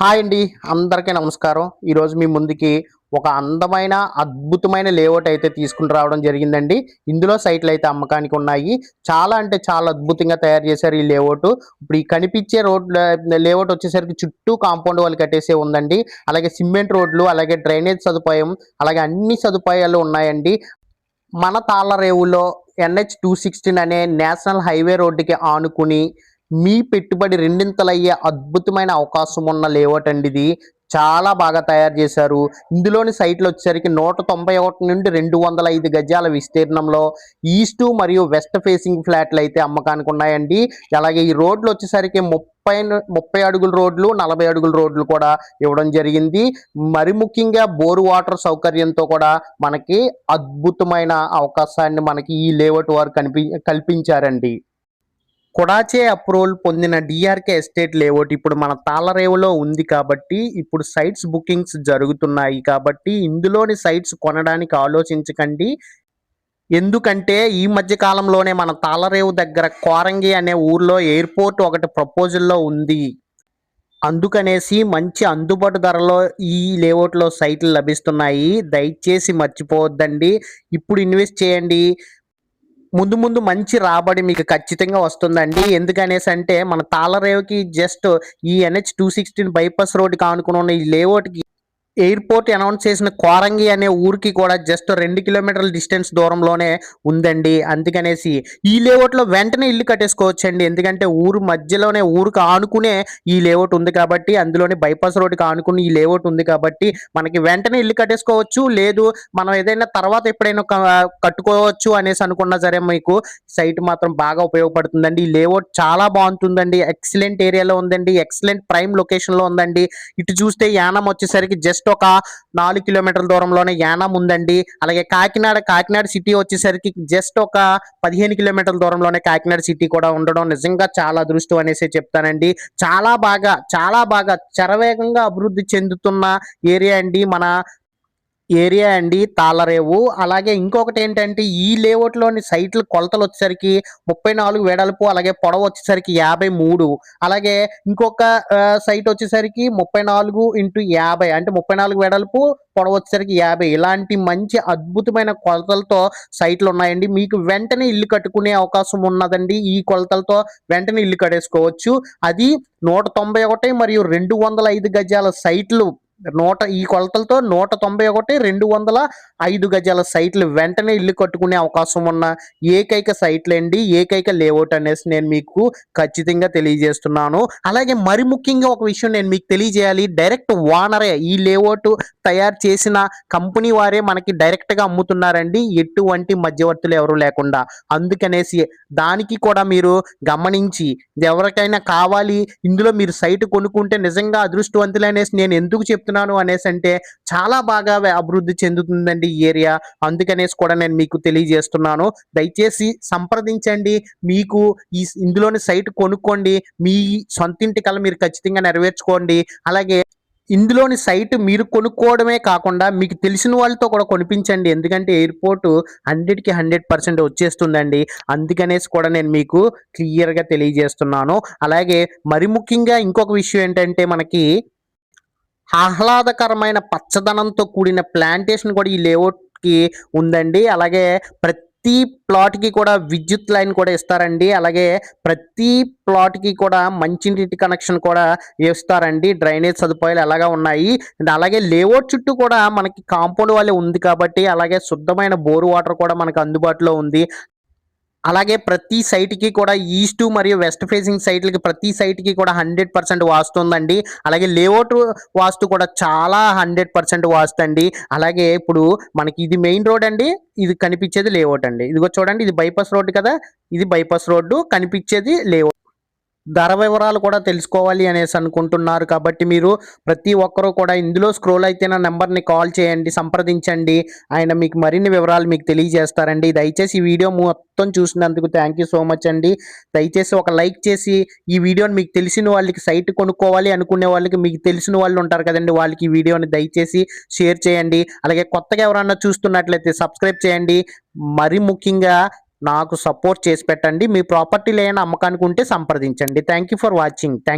Hi అండి అందరికీ నమస్కారం. ఈరోజు మీ ముందుకి ఒక అందమైన అద్భుతమైన లేఅవుట్ అయితే తీసుకుని రావడం జరిగిందండి. ఇందులో సైట్లు అయితే అమ్మకానికి ఉన్నాయి. చాలా అంటే చాలా అద్భుతంగా తయారు చేశారు ఈ లేఅవుట్ ఇప్పుడు ఈ కనిపించే రోడ్ లేఅవుట్ వచ్చేసరికి చుట్టూ కాంపౌండ్ వాళ్ళు కట్టేసే ఉందండి. అలాగే సిమెంట్ రోడ్లు అలాగే డ్రైనేజ్ సదుపాయం అలాగే అన్ని సదుపాయాలు ఉన్నాయండి. మన తాళ్ళరేవులో ఎన్హెచ్ టూ సిక్స్టీన్ అనే నేషనల్ హైవే రోడ్డుకి ఆనుకుని మీ పెట్టుబడి రెండింతలయ్యే అద్భుతమైన అవకాశం ఉన్న లేఅవుట్ అండి ఇది. చాలా బాగా తయారు చేశారు. ఇందులోని సైట్లు వచ్చేసరికి నూట తొంభై ఒకటి నుండి రెండు వందల ఐదు గజాల విస్తీర్ణంలో ఈస్ట్ మరియు వెస్ట్ ఫేసింగ్ ఫ్లాట్లు అయితే అమ్మకానికి ఉన్నాయండి. అలాగే ఈ రోడ్లు వచ్చేసరికి ముప్పై ముప్పై అడుగుల రోడ్లు నలభై అడుగుల రోడ్లు కూడా ఇవ్వడం జరిగింది. మరి ముఖ్యంగా బోరు వాటర్ సౌకర్యంతో కూడా మనకి అద్భుతమైన అవకాశాన్ని మనకి ఈ లేఅవుట్ వారు కనిపి కల్పించారండి. కొడాచే అప్రూవల్ పొందిన డిఆర్కే ఎస్టేట్ లేఅవుట్ ఇప్పుడు మన తాళరేవులో ఉంది కాబట్టి ఇప్పుడు సైట్స్ బుకింగ్స్ జరుగుతున్నాయి కాబట్టి ఇందులోని సైట్స్ కొనడానికి ఆలోచించకండి. ఎందుకంటే ఈ మధ్య కాలంలోనే మన తాళరేవు దగ్గర కోరంగి అనే ఊర్లో ఎయిర్పోర్ట్ ఒకటి ప్రపోజల్లో ఉంది. అందుకనేసి మంచి అందుబాటు ధరలో ఈ లేఅవుట్లో సైట్లు లభిస్తున్నాయి. దయచేసి మర్చిపోవద్దండి. ఇప్పుడు ఇన్వెస్ట్ చేయండి. ముందు ముందు మంచి రాబడి మీకు ఖచ్చితంగా వస్తుందండి. ఎందుకనేసి అంటే మన తాళరేవుకి జస్ట్ ఈ ఎన్హెచ్ టూ సిక్స్టీన్ బైపాస్ రోడ్కి ఆనుకుని ఉన్న ఈ లేఅవుట్కి ఎయిర్పోర్ట్ అనౌన్స్ చేసిన కోరంగి అనే ఊరికి కూడా జస్ట్ రెండు కిలోమీటర్ల డిస్టెన్స్ దూరంలోనే ఉందండి. అందుకనేసి ఈ లేఅవుట్లో వెంటనే ఇల్లు కట్టేసుకోవచ్చండి. ఎందుకంటే ఊరు మధ్యలోనే ఊరికి ఆనుకునే ఈ లేఅవుట్ ఉంది కాబట్టి అందులోనే బైపాస్ రోడ్కి ఆనుకుని ఈ లేఅవుట్ ఉంది కాబట్టి మనకి వెంటనే ఇల్లు కట్టేసుకోవచ్చు. లేదు మనం ఏదైనా తర్వాత ఎప్పుడైనా కట్టుకోవచ్చు అనేసి అనుకున్నా సరే మీకు సైట్ మాత్రం బాగా ఉపయోగపడుతుందండి. ఈ లేఅవుట్ చాలా బాగుంటుందండి. ఎక్సలెంట్ ఏరియాలో ఉందండి. ఎక్సలెంట్ ప్రైమ్ లొకేషన్లో ఉందండి. ఇటు చూస్తే యానం వచ్చేసరికి జస్ట్ ఒక నాలుగు కిలోమీటర్ల దూరంలోనే యానం ఉందండి అలాగే కాకినాడ కాకినాడ సిటీ వచ్చేసరికి జస్ట్ ఒక పదిహేను కిలోమీటర్ల దూరంలోనే కాకినాడ సిటీ కూడా ఉండడం నిజంగా చాలా అదృష్టం అనేసి చెప్తానండి. చాలా బాగా చాలా బాగా చరవేగంగా అభివృద్ధి చెందుతున్న ఏరియా అండి మన ఏరియా అండి తాళరేవు. అలాగే ఇంకొకటి ఏంటంటే ఈ లేఅవుట్లోని సైట్లు కొలతలు వచ్చేసరికి ముప్పై నాలుగు వెడల్పు అలాగే పొడవు వచ్చేసరికి యాభై మూడు. అలాగే ఇంకొక సైట్ వచ్చేసరికి ముప్పై నాలుగు ఇంటూ యాభై. అంటే ముప్పై నాలుగు వెడల్పు పొడవు వచ్చేసరికి యాభై. ఇలాంటి మంచి అద్భుతమైన కొలతలతో సైట్లు ఉన్నాయండి మీకు వెంటనే ఇల్లు కట్టుకునే అవకాశం ఉన్నదండి. ఈ కొలతలతో వెంటనే ఇల్లు కట్టేసుకోవచ్చు. అది నూట తొంభై ఒకటి మరియు రెండు వందల ఐదు గజాల సైట్లు నూట ఈ కొలతలతో నూట తొంభై ఒకటి రెండు వందల ఐదు గజాల సైట్లు వెంటనే ఇల్లు కట్టుకునే అవకాశం ఉన్న ఏకైక సైట్లు అండి ఏకైక లేఅవుట్ అనేసి నేను మీకు ఖచ్చితంగా తెలియజేస్తున్నాను. అలాగే మరి ముఖ్యంగా ఒక విషయం నేను మీకు తెలియజేయాలి. డైరెక్ట్ ఓనరే ఈ లేఅవుట్ తయారు చేసిన కంపెనీ వారే మనకి డైరెక్ట్గా అమ్ముతున్నారండి. ఎటువంటి మధ్యవర్తులు ఎవరు లేకుండా. అందుకనేసి దానికి కూడా మీరు గమనించి ఎవరికైనా కావాలి ఇందులో మీరు సైట్ కొనుక్కుంటే నిజంగా అదృష్టవంతులు అనేసి నేను ఎందుకు చెప్తున్నాను అనేసి అంటే చాలా బాగా అభివృద్ధి చెందుతుందండి ఈ ఏరియా. అందుకనేసి కూడా నేను మీకు తెలియజేస్తున్నాను. దయచేసి సంప్రదించండి. మీకు ఈ ఇందులోని సైట్ కొనుక్కోండి. మీ సొంతింటి కల మీరు ఖచ్చితంగా నెరవేర్చుకోండి. అలాగే ఇందులోని సైట్ మీరు కొనుక్కోవడమే కాకుండా మీకు తెలిసిన వాళ్ళతో కూడా కొనిపించండి. ఎందుకంటే ఎయిర్పోర్ట్ హండ్రెడ్కి హండ్రెడ్ పర్సెంట్ వచ్చేస్తుందండి. అందుకనేసి కూడా నేను మీకు క్లియర్గా తెలియజేస్తున్నాను. అలాగే మరి ముఖ్యంగా ఇంకొక విషయం ఏంటంటే మనకి ఆహ్లాదకరమైన పచ్చదనంతో కూడిన ప్లాంటేషన్ కూడా ఈ లేఅవుట్కి ఉందండి. అలాగే ప్రతి ప్లాట్కి కూడా విద్యుత్ లైన్ కూడా ఇస్తారండి. అలాగే ప్రతి ప్లాట్కి కూడా మంచినీటి కనెక్షన్ కూడా ఇస్తారండి. డ్రైనేజ్ సదుపాయాలు అలాగా ఉన్నాయి? అలాగే లేఅవుట్ చుట్టూ కూడా మనకి కాంపౌండ్ వాళ్ళే ఉంది కాబట్టి అలాగే శుద్ధమైన బోర్ వాటర్ కూడా మనకు అందుబాటులో ఉంది. అలాగే ప్రతి సైట్కి కూడా ఈస్ట్ మరియు వెస్ట్ ఫేసింగ్ సైట్లకి ప్రతి సైట్కి కూడా హండ్రెడ్ పర్సెంట్ వాస్తు ఉందండి. అలాగే లేఅవుట్ వాస్తు కూడా చాలా హండ్రెడ్ పర్సెంట్ వాస్తు అండి. అలాగే ఇప్పుడు మనకి ఇది మెయిన్ రోడ్ అండి ఇది కనిపించేది లేఅవుట్ అండి. ఇదిగో చూడండి ఇది బైపాస్ రోడ్ కదా ఇది బైపాస్ రోడ్డు కనిపించేది లేఅవుట్. ధర వివరాలు కూడా తెలుసుకోవాలి అనేసి అనుకుంటున్నారు. కాబట్టి మీరు ప్రతి ఒక్కరూ కూడా ఇందులో స్క్రోల్ అయితే నా నెంబర్ని కాల్ చేయండి సంప్రదించండి. ఆయన మీకు మరిన్ని వివరాలు మీకు తెలియజేస్తారండి. దయచేసి ఈ వీడియో మొత్తం చూసినందుకు థ్యాంక్ యూ సో మచ్ అండి. దయచేసి ఒక లైక్ చేసి ఈ వీడియోని మీకు తెలిసిన వాళ్ళకి సైట్ కొనుక్కోవాలి అనుకునే వాళ్ళకి మీకు తెలిసిన వాళ్ళు ఉంటారు కదండి. వాళ్ళకి ఈ వీడియోని దయచేసి షేర్ చేయండి. అలాగే కొత్తగా ఎవరన్నా చూస్తున్నట్లయితే సబ్స్క్రైబ్ చేయండి. మరి ముఖ్యంగా నాకు సపోర్ట్ చేసి పెట్టండి. మీ ప్రాపర్టీలు ఏమైనా అమ్మకానికి ఉంటే సంప్రదించండి. Thank you for watching thank